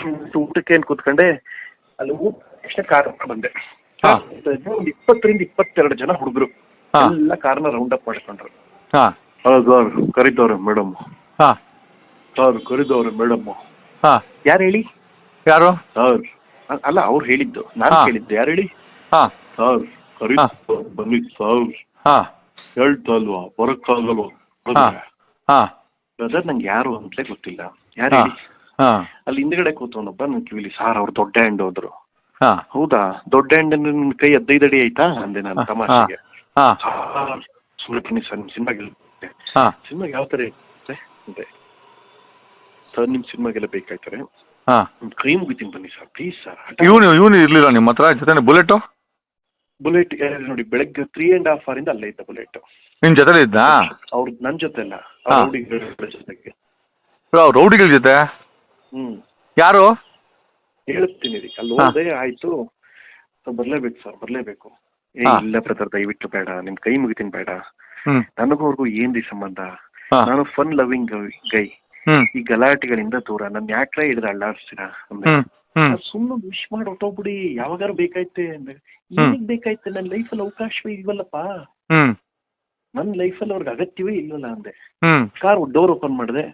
ಊಟ- ಊಟಕ್ಕೆ ಏನು ಕೂತ್ಕೊಂಡೆ ಅಲ್ಲಿ ಊಟ ತಕ್ಷಣ ಕಾರ್ ಬಂದೆ. ಹಾ. ಒಂದು ಇಪ್ಪತ್ತರಿಂದ ಇಪ್ಪತ್ತೆರಡು ಜನ ಹುಡುಗರು. ಹಾ. ಎಲ್ಲ ಕಾರ್ನ ರೌಂಡ್ ಅಪ್ ಮಾಡ್ಕೊಂಡ್ರು. ಹಾಂ. ಸರ್ ಕರೀತವ್ರೆ ಮೇಡಮ್. ಹಾ. ಸರ್ ಕರೀತವ್ರೆ ಮೇಡಮ್. ಹಾ. ಯಾರು ಹೇಳಿ? ಯಾರು? ಸರ್ ಅಲ್ಲ ಅವ್ರು ಹೇಳಿದ್ದು. ನಾನು ಹೇಳಿದ್ದು ಕೇಳಿದ್ದು. ಯಾರು ಹೇಳಿ? ಹಾ. ಸರ್ ಕರಿ ಹಾ. ಬನ್ನಿ ಸರ್. ಹಾ. ಹೇಳ್ತಾ ಅಲ್ವಾ ಬರಕ್ಕಾಗಲ್ವಾ? ಹಾ. ಹಾಂ. ಬ್ರದರ್ ನಂಗೆ ಯಾರು ಅಂತಲೇ ಗೊತ್ತಿಲ್ಲ. ಯಾರು ಹಾಂ. ಹೇಳಿ? ಅಲ್ಲಿ ಹಿಂದ್ಗಡೆ ಕೂತ್ಕೊಂಡೊಬ್ಬ ನನ್ ಕಿವಿಲಿ ಸಾರ್ ಅವ್ರು ದೊಡ್ಡ ಹ್ಯಾಂಡ್ ಹೋದ್ರು. ಹೌದಾ? ದೊಡ್ಡ ಹ್ಯಾಂಡ್ ನಿನ್ ಕೈ ಹದಿನೈದು ಅಡಿ ಆಯ್ತಾ? ಅಂದೆ ನಾನು ತಮಾಷೆಗೆ. ಹಾಂ. ಸುಮ್ಮನೆ ಬನ್ನಿ ಸರ್ ನಿಮ್ ಸಿನಿಮಾಗೆ ಹಾಂ. ಸಿನಿಮಾಗೆ ಯಾವ ತರ ಇರುತ್ತೆ ಅಂದೆ. ಸರ್ ನಿಮ್ ಸಿನಿಮಾಗೆಲ್ಲ ಬೇಕಾಯ್ತಾರೆ ಹಾಂ. ನಿಮ್ ಕೈ ಮುಗಿತೀನಿ ಬನ್ನಿ ಸರ್ ಪ್ಲೀಸ್ ಸರ್. ಇವನು ಇವನು ಇರ್ಲಿಲ್ಲ ನಿಮ್ಮ ಹತ್ರ ಜೊತೆ ಬುಲೆಟ್? ಬುಲೆಟ್ ನೋಡಿ ಬೆಳಗ್ಗೆ ತ್ರೀ ಅಂಡ್ ಹಾಫ್ ಇಂದ ಅಲ್ಲೇ ಇದ್ದ ಬುಲೆಟ್. ನಿಮ್ ಜೊತೆಲಿ ಇದ್ದಾ? ಅವ್ರ ನನ್ ಜೊತೆ ಅಲ್ಲ. ರೌಡಿಗಳ ಜೊತೆಗೆ. ರೌಡಿಗಳ ಜೊತೆ? ಹ್ಮ್. ಯಾರು? ಹೇಳ್ತೀನಿ ಅಲ್ಲಿ ಹಾ. ಹೋದೆ ಆಯ್ತು. ಬರ್ಲೇಬೇಕು ಸರ್ ಬರ್ಲೇಬೇಕು. ಏ ಹಾ. ಇಲ್ಲ ಬ್ರದರ್ ದಯವಿಟ್ಟು ಬೇಡ. ನಿಮ್ ಕೈ ಮುಗಿತೀನಿ ಬೇಡ. ಹ್ಮ್. ನನಗೂ ಅವ್ರಿಗೂ ಏನ್ರಿ ಸಂಬಂಧ? ಹಾಂ. ನಾನು ಫನ್ ಲವಿಂಗ್ ಗೈ. ಹ್ಮ್. ಈ ಗಲಾಟೆಗಳಿಂದ ದೂರ. ನನ್ ಯಾಕ್ರೆ ಹಿಡಿದ ಅಳ್ಳಾಡ್ಸ್ತೀರಾ? ಅಂದೆ ಸುಮ್ಮನೆ ವಿಶ್ ಮಾಡಿ ಹೊಟ್ಟೋಗ್ಬಿಡಿ ಯಾವಾಗಾರು ಬೇಕಾಯ್ತೆ ಅಂದ್ರೆ ಏನಿಗ್ ಬೇಕಾಯ್ತೆ? ನನ್ನ ಲೈಫಲ್ಲಿ ಅವಕಾಶವೇ ಇಲ್ವಲ್ಲಪ್ಪ. ನನ್ನ ಲೈಫ್ ಅಲ್ಲಿ ಅವ್ರಿಗೆ ಅಗತ್ಯವೇ ಇಲ್ವಲ್ಲ ಅಂದೆ. ಕಾರ್ ಡೋರ್ ಓಪನ್ ಮಾಡಿದೆ.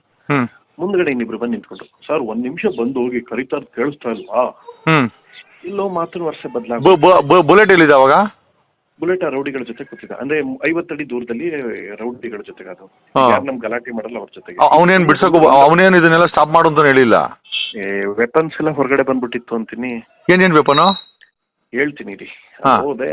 ಮುಂದ್ಗಡೆ ಇನ್ನಿಬ್ರು ಬಂದು ನಿಂತ್ಕೊಂಡ್ರು. ಸರ್ ಒಂದ್ ನಿಮಿಷ ಬಂದು ಹೋಗಿ ಕರಿತಾರ ಕೇಳಿಸ್ತಾ ಇಲ್ವಾ? ಇಲ್ಲೋ ಮಾತ್ರ ವರ್ಷ ಬದಲಾಗ ಬುಲೆಟ್ ಎಲ್ಲಿದೆ ಅವಾಗ? ಬುಲೆಟ್ ಆ ರೌಡಿಗಳ ಜೊತೆ ಕೂತಿದ್ದ. ಅಂದ್ರೆ ಐವತ್ತಡಿ ದೂರದಲ್ಲಿ ರೌಡಿಗಳ ಜೊತೆಗೆ ಅದು. ಯಾರು ನಮ್ ಗಲಾಟೆ ಮಾಡಲ್ಲ ಅವ್ರ ಜೊತೆಗೆ. ಅವನೇನ್ ಬಿಡ್ಸಕ್ ಅವನೇನ್ ಇದನ್ನೆಲ್ಲ ಸ್ಟಾಪ್ ಮಾಡು ಅಂತ ಹೇಳಿಲ್ಲ? ವೆಪನ್ಸ್ ಎಲ್ಲ ಹೊರಗಡೆ ಬಂದ್ಬಿಟ್ಟಿತ್ತು ಅಂತೀನಿ. ಏನೇನ್ ವೆಪನ್ ಹೇಳ್ತೀನಿ ರೀ ಹೋದೆ.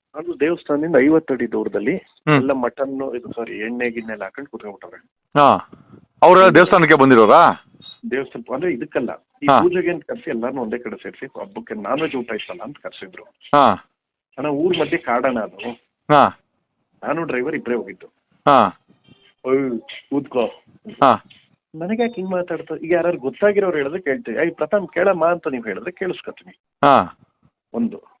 ಅದು ದೇವಸ್ಥಾನದಿಂದ ಐವತ್ತಡಿ ದೂರದಲ್ಲಿ ಹ್ಮ್. ಎಲ್ಲ ಮಟನ್ ಇದು ಸಾರಿ ಎಣ್ಣೆ ಗಿಣ್ಣೆ ಎಲ್ಲ ಹಾಕೊಂಡು ಕುತ್ಕೊಂಡ್ಬಿಟ್ಟವ್ರೆ. ಅವ್ರ ಅವರೆಲ್ಲ ದೇವಸ್ಥಾನಕ್ಕೆ ಬಂದಿರೋರಾ? ದೇವಸ್ಥಾನ ಅಂದ್ರೆ ಇದಕ್ಕಲ್ಲ. ಈ ಹಾ. ಪೂಜೆಗೆ ಅಂತ ಕರ್ಸಿ ಎಲ್ಲಾನು ಒಂದೇ ಕಡೆ ಸೇರಿಸಿ ಹಬ್ಬಕ್ಕೆ ನಾನ್ ವೆಜ್ ಊಟ ಇಷ್ಟಲ್ಲ ಅಂತ ಕರ್ಸಿದ್ರು. ಹಾಂ. ಅಣ್ಣ ಊರ್ ಮಧ್ಯೆ ಕಾಡಣ ಅದು. ಹಾಂ. ನಾನು ಡ್ರೈವರ್ ಇಬ್ಬರೇ ಹೋಗಿದ್ದು. ಹಾ. ಕೂತ್ಕೋ. ಹಾಂ. ನನಗೆ ಯಾಕೆ ಹಿಂಗ್ ಮಾತಾಡ್ತಾ ಈಗ ಯಾರು ಗೊತ್ತಾಗಿರೋರು ಹೇಳಿದ್ರೆ ಕೇಳ್ತೀವಿ. ಐ ಪ್ರಥಮ್ ಕೇಳಮ್ಮ ಅಂತ ನೀವು ಹೇಳಿದ್ರೆ ಕೇಳಿಸ್ಕೊತೀನಿ. ಹಾಂ. ಒಂದು.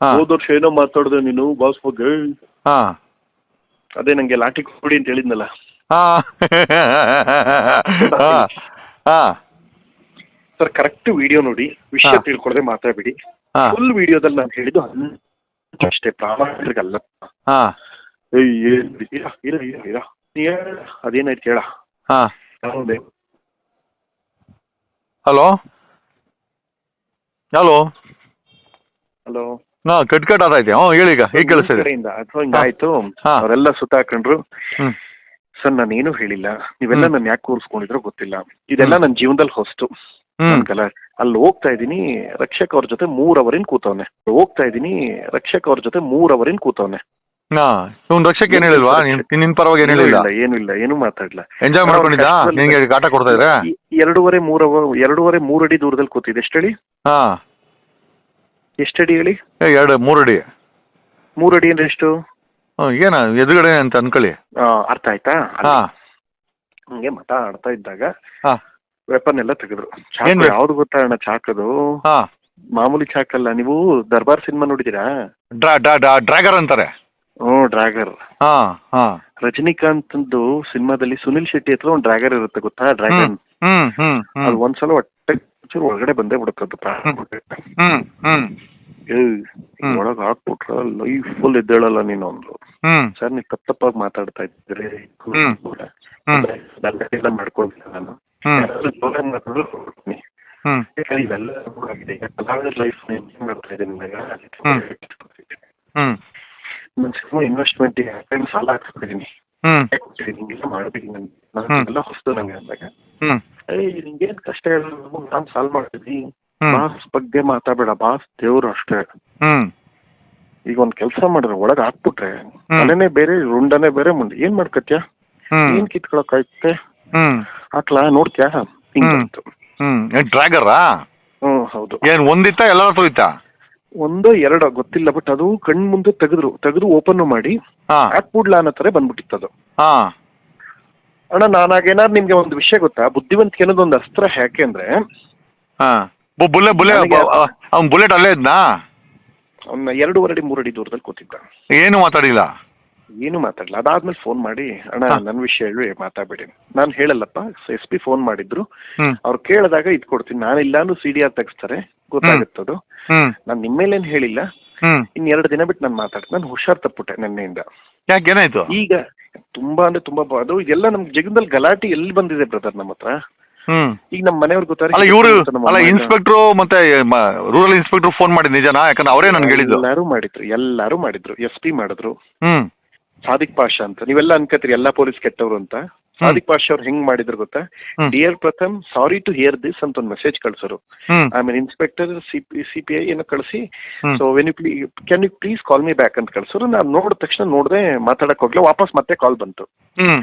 ಹೋದ ವರ್ಷ ಏನೋ ಮಾತಾಡಿದ್ರೆ ನೀನು ಬಾಸ್ ಬಗ್ಗೆ. ಹಾಂ. ಅದೇ ನಂಗೆ ಲಾಠಿ ಕೊಡಿ ಅಂತ ಹೇಳಿದ್ನಲ್ಲ. ಹಾಂ. ಸರ್ ಕರೆಕ್ಟ್ ವಿಡಿಯೋ ನೋಡಿ ವಿಷಯ ತಿಳ್ಕೊಡದೆ ಮಾತಾಡ್ಬಿಡಿ. ಫುಲ್ ವಿಡಿಯೋದಲ್ಲಿ ನಾನು ಹೇಳಿದ್ದು ಅಷ್ಟೇ ಪ್ರಾಮಾಣಿಕರಿಗಲ್ಲ. ಹಾ. ಅದೇನಾಯ್ತು ಹೇಳ ಹಾಂ. ಹಲೋ? ಹಲೋ? ಹಲೋ? ಹಾಂ ಕಟ್ ಕಟ್ ಆತೈತೆ ಹ್ಞೂ ಹೇಳಿ ಈಗ ಈಗ ಕೇಳಿಸ್ತಿದೆ ಕಡೆಯಿಂದ ಅಥವಾ ಹಿಂಗಾಯ್ತು ಹಾ. ಅವರೆಲ್ಲ ಸುತ್ತಾಕೊಂಡ್ರು. ಹ್ಞೂ ಸರ್ ನಾನೇನು ಹೇಳಿಲ್ಲ. ನೀವೆಲ್ಲ ಹ್ಮ್. ನನ್ನ ಯಾಕೆ ಕೂರಿಸ್ಕೊಂಡಿದ್ರೋ ಗೊತ್ತಿಲ್ಲ. ಇದೆಲ್ಲ ಹ್ಮ್. ನನ್ನ ಜೀವನದಲ್ಲಿ ಹೊಸ್ತು. ಹ್ಞೂ ಅನ್ಕಲ್ಲ ಅಲ್ಲಿ ಹೋಗ್ತಾ ಇದೀನಿ ರಕ್ಷಕ ಅವ್ರ ಜೊತೆ ಮೂರ್ ಅವರಿನ್ ಕೂತವ್ನೆ. ಹೋಗ್ತಾ ಇದೀನಿ ರಕ್ಷಕ ಅವ್ರ ಜೊತೆ ಮೂರ್ ಅವರಿನ್ ಕೂತವ್ನೆ. ಹಾ ಇವ್ನು ರಕ್ಷಕ್ ಏನು ಹೇಳಿಲ್ವಾ? ನಿನ್ ನಿನ್ನ ಪರವಾಗಿ ಏನು ಏನೂ ಹೇಳಿಲ್ಲ? ಇಲ್ಲ ಏನೂ ಇಲ್ಲ ಏನು ಮಾತಾಡ್ಲ. ಎಂಜಾಯ್ ಮಾಡ್ಕೊಂಡಿದ್ದ? ಕಷ್ಟದಲ್ಲಿ- ನಿಂಗೆ ಕಾಟ ಕೊಡ್ತಾ ಇದ್ರೆ? ಎರಡೂವರೆ ಮೂರ್ ಅವರ್ ಎರಡೂವರೆ ಮೂರಡಿ ದೂರದಲ್ಲಿ ಕೂತಿದೆ ಎಷ್ಟಡಿ ಹಾಂ. ಎಷ್ಟಡಿ ಹೇಳಿ? ಎರಡು ಮೂರು ಅಡಿ. ಮೂರಡಿ ಅಂದ್ರೆ ಎಷ್ಟು? ಏನ ಎದುಗಡೆ ಎದುರುಗಡೆ ಅಂತ ಅನ್ಕೊಳ್ಳಿ. ಆ, ಅರ್ಥ ಆಯ್ತಾ? ಹಾ. ಹಂಗೆ ಮತ ಆಡ್ತಾ ಇದ್ದಾಗ ಹಾ. ವೆಪನ್ ಎಲ್ಲ ತೆಗೆದ್ರು. ಏನ್ ಯಾವ್ದು ಗೊತ್ತಾ ಅಣ್ಣ ಚಾಕದು? ಹಾ. ಮಾಮೂಲಿ ಚಾಕಲ್ಲ ನೀವು ದರ್ಬಾರ್ ಸಿನಿಮಾ ನೋಡಿದೀರಾ ಡ್ರಾ ಡ್ರಾ ಡ್ರಾ ಡ್ರ್ಯಾಗರ್ ಅಂತಾರೆ. ಹ್ಞೂ ಡ್ರ್ಯಾಗರ್ ಹಾ ಹಾ. ರಜನಿಕಾಂತ್ ಸಿನಿಮಾದಲ್ಲಿ ಸುನಿಲ್ ಶೆಟ್ಟಿ ಹತ್ರ ಒಂದು ಡ್ರಾಗರ್ ಇರುತ್ತೆ ಗೊತ್ತಾ? ಡ್ರ್ಯಾಗನ್. ಹ್ಮ್ ಹ್ಮ್ ಹ್ಮ್. ಅದು ಒಂದ್ಸಲ ಹೊಟ್ಟೆ ಚೂರು ಒಳಗಡೆ ಬಂದೇ ಬಿಡುತ್ತೆ ಪ್ರಾಣ. ಹ್ಮ್ ಹ್ಮ್ ಏಯ್ ಹ್ಮ್. ಒಳಗ್ ಹಾಕ್ಬಿಟ್ರ ಲೈಫ್ ಇದ್ದೇಳಲ್ಲ ಎದ್ದೇಳಲ್ಲ ನೀನು ಅಂದ್ರು. ಹ್ಮ್. ಸರ್ ನೀವು ತಪ್ಪ ತಪ್ಪಾಗಿ ಮಾತಾಡ್ತಾ ಇದ್ದೀರಿ. ಹ್ಮ್. ಹ್ಮ್. ಎಲ್ಲ ಮಾಡ್ಕೊಂಡಿಲ್ಲ ನಾನು. ಹ್ಮ್. ಯಾರಾದ್ರೂ ಜೋರಾಗಿ ಮಾತಾಡಿದ್ರೆ ಹೊರಡ್ತೀನಿ. ಹ್ಮ್. ಯಾಕಂದ್ರೆ ಇವೆಲ್ಲ ಆಗಿದೆ. ಈಗ ಕಲಾವಿದರ ಲೈಫ್ ಮಾಡ್ತಾ ಇದ್ದೀನಿ ಹ್ಮ್. ಹ್ಮ್. ನನ್ನ ಸಿನಿಮಾ ಇನ್ವೆಸ್ಟ್ಮೆಂಟ್ ಸಾಲ ಹಾಕ್ಸ್ಬಿಟ್ಟಿದ್ದೀನಿ ಹ್ಮ್. ಹಿಂಗೆಲ್ಲ ಮಾಡ್ಬಿಡಿ ನನ್. ಹ್ಮ್. ನಾನು ಎಲ್ಲ ಹೊಸ್ತು ನಂಗೆ ಅಂದಾಗ. ಹ್ಮ್. ಏಯ್ ನಿಂಗೇನ್ ಕಷ್ಟ ಹೇಳ ನಾನು ಸಾಲ್ವ್ ಮಾಡ್ತೀನಿ ಹ್ಮ್. ಬಾಸ್ ಬಗ್ಗೆ ಮಾತಾಡಬೇಡ. ಬಾಸ್ ದೇವ್ರು ಅಷ್ಟೇ. ಹ್ಮ್. ಈಗ ಒಂದ್ ಕೆಲಸ ಮಾಡಿದ್ರೆ ಒಳಗ್ ಹಾಕ್ಬಿಟ್ರೆ ಮನೆನೆ ಬೇರೆ ರುಂಡನೇ ಬೇರೆ ಮುಂದೆ. ಏನ್ ಮಾಡ್ಕತ್ಯಾ? ಹ್ಮ್. ಏನ್ ಕಿತ್ಕೊಳಕ್ ಆಯ್ತೆ ಹ್ಮ್. ಹಾಕ್ಲಾ ನೋಡ್ತ್ಯಾ? ಹಿಂಗಂತು ಹ್ಮ್. ಏನ್ ಡ್ರ್ಯಾಗರಾ? ಹ್ಮ್ ಹೌದು. ಏನ್ ಒಂದಿತ್ತ ಎಲ್ಲ ಹೋಯ್ತಾ? ಒಂದೋ ಎರಡೋ ಗೊತ್ತಿಲ್ಲ ಬಟ್ ಅದು ಕಣ್ ಮುಂದೆ ತೆಗೆದ್ರು ತೆಗೆದು ಓಪನ್ ಮಾಡಿ ಹಾ. ಹಾಕ್ಬಿಡ್ಲಾ ಅನ್ನೋ ತರ ಬಂದ್ಬಿಟ್ಟಿತ್ತು ಅದು. ಹಾ. ಅಣ್ಣ ನಾನಾಗೇನಾದ್ರು ನಿಮ್ಗೆ ಒಂದು ವಿಷಯ ಗೊತ್ತಾ? ಬುದ್ಧಿವಂತಿಕೆ ಅನ್ನೋದು ಒಂದು ಅಸ್ತ್ರ ಯಾಕೆ ಅಂದ್ರೆ ಹಾ. ಬು- ಬುಲ್ಲೆ ಬುಲ್ಲೆ ನನಗೆ- ಅವ್ನ್ ಬುಲೆಟ್ ಅಲ್ಲೇ ಇದ್ನಾ? ಅವ್ನ ಎರಡೂವರೆ ಅಡಿ ಮೂರಡಿ ದೂರದಲ್ಲಿ ಕೂತಿದ್ದ. ಏನು ಮಾತಾಡಿಲ್ಲ? ಏನು ಮಾತಾಡಲ್ಲ ಅದಾದ್ಮೇಲೆ ಫೋನ್ ಮಾಡಿ ಅಣ್ಣ. ನನ್ನ ವಿಷಯ ಹೇಳಿ ಮಾತಾಡ್ಬೇಡಿ. ನಾನು ಹೇಳಲ್ಲಪ್ಪ ಎಸ್ ಪಿ ಫೋನ್ ಮಾಡಿದ್ರು. ಅವ್ರು ಕೇಳಿದಾಗ ಇದ್ ಕೊಡ್ತೀನಿ. ನಾನಿಲ್ಲ ಇಲ್ಲಾನು ಸಿ ಡಿ ಆರ್ ತೆಗಿಸ್ತಾರೆ ಗೊತ್ತಾಗುತ್ತದು ನಾನು ಏನು ಹೇಳಿಲ್ಲ. ಇನ್ ಎರಡು ದಿನ ಬಿಟ್ಟು ನಾನು ಮಾತಾಡ್ತೀನಿ. ನಾನು ಹುಷಾರ್ ತಪ್ಪುಟ್ಟೆ ನಿನ್ನೆಯಿಂದ. ಯಾಕೆ ಏನಾಯ್ತು? ಈಗ ತುಂಬಾ ಅಂದ್ರೆ ತುಂಬಾ ಅದು ಇದೆಲ್ಲ ನಮ್ ಜಗದಲ್ಲಿ ಗಲಾಟೆ ಎಲ್ಲಿ ಬಂದಿದೆ ಬ್ರದರ್ ನಮ್ಮ ಹತ್ರ ಹ್ಮ್. ಈಗ ನಮ್ಮ ಮನೆಯವ್ರಿಗೆ ಅಲ್ಲ ಇವರು ಅಲ್ಲ ಇನ್ಸ್ಪೆಕ್ಟ್ರು ಮತ್ತೆ ರೂರಲ್ ಇನ್ಸ್ಪೆಕ್ಟ್ರು ಫೋನ್ ಮಾಡಿದ್ ನಿಜನಾ? ಯಾಕಂದ್ರೆ ಅವರೇ ನನ್ಗೆ ಹೇಳಿದ್ರು ಎಲ್ಲರೂ ಮಾಡಿದ್ರು ಎಲ್ಲಾರು ಮಾಡಿದ್ರು. ಎಸ್ ಪಿ ಮಾಡಿದ್ರು. ಹ್ಮ್. ಸಾದಿಕ್ ಪಾಷಾ ಅಂತ. ನೀವೆಲ್ಲ ಅನ್ಕತ್ರಿ ಎಲ್ಲಾ ಪೊಲೀಸ್ ಕೆಟ್ಟವ್ರು ಅಂತ. ಸಾದಿಕ್ ಪಾಷಾ ಅವ್ರು ಹೆಂಗ್ ಮಾಡಿದ್ರು ಗೊತ್ತಾ? ಹ್ಮ್. Dear Pratham sorry to hear this ಅಂತ ಒಂದು ಮೆಸೇಜ್ ಕಳ್ಸರು. ಹ್ಮ್. ಆಮೇಲೆ inspector C P C P I ಏನೋ ಕಳಿಸಿ. ಹ್ಮ್. So when you plea can you please call me back ಅಂತ ಕಳ್ಸರು. ನಾನು ನೋಡಿದ ತಕ್ಷಣ ನೋಡದೆ ಮಾತಾಡಕ್ ಹೋಗ್ಲ ವಾಪಸ್ ಮತ್ತೆ ಕಾಲ್ ಬಂತು. ಹ್ಮ್.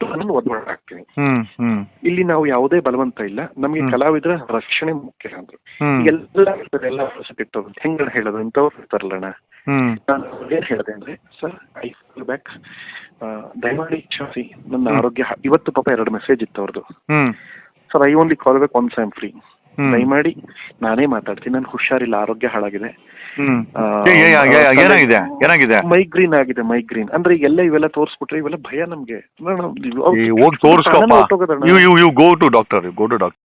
ಹ್ಮ್ ಅಷ್ಟು ನಾನು ಒದ್ವಾಡ ಆಗ್ತೀನಿ ಹ್ಮ್ ಹ್ಮ್. ಇಲ್ಲಿ ನಾವು ಯಾವುದೇ ಬಲವಂತ ಇಲ್ಲ. ನಮಗೆ. ಕಲಾವಿದರ ರಕ್ಷಣೆ ಮುಖ್ಯ ಅಂದ್ರು. ಎಲ್ಲ ಕೆಟ್ಟವ್ರು ಹೆಂಗ ಹೇಳೋದು? ಇಂಥವ್ರು ಇರ್ತಾರಲ್ಲಣ್ಣ. ಹ್ಮ್. ನಾನು ಏನ್ ಹೇಳಿದೆ ಅಂದ್ರೆ ಸರ್ ಐ ಕಾಲ್ ಬ್ಯಾಕ್ ದಯಮಾಡಿ ಕ್ಷಮಿಸಿ. ನನ್ನ ಆರೋಗ್ಯ ಇವತ್ತು ಪಾಪ ಎರಡು ಮೆಸೇಜ್ ಇತ್ತು ಅವ್ರದ್ದು sir I only call back once I am free ದಯಮಾಡಿ ನಾನೇ ಮಾತಾಡ್ತೀನಿ. ನಾನು ಹುಷಾರಿಲ್ಲ. ಆರೋಗ್ಯ ಹಾಳಾಗಿದೆ. ಏನಾಗಿದೆ? ಮೈಗ್ರೀನ್ ಆಗಿದೆ ಮೈಗ್ರೀನ್. ಅಂದ್ರೆ ಎಲ್ಲ ಇವೆಲ್ಲ ತೋರಿಸ್ಬಿಟ್ರೆ ಇವೆಲ್ಲ ಭಯ ನಮ್ಗೆ. ಹೋಗಿ you go to doctor go to doctor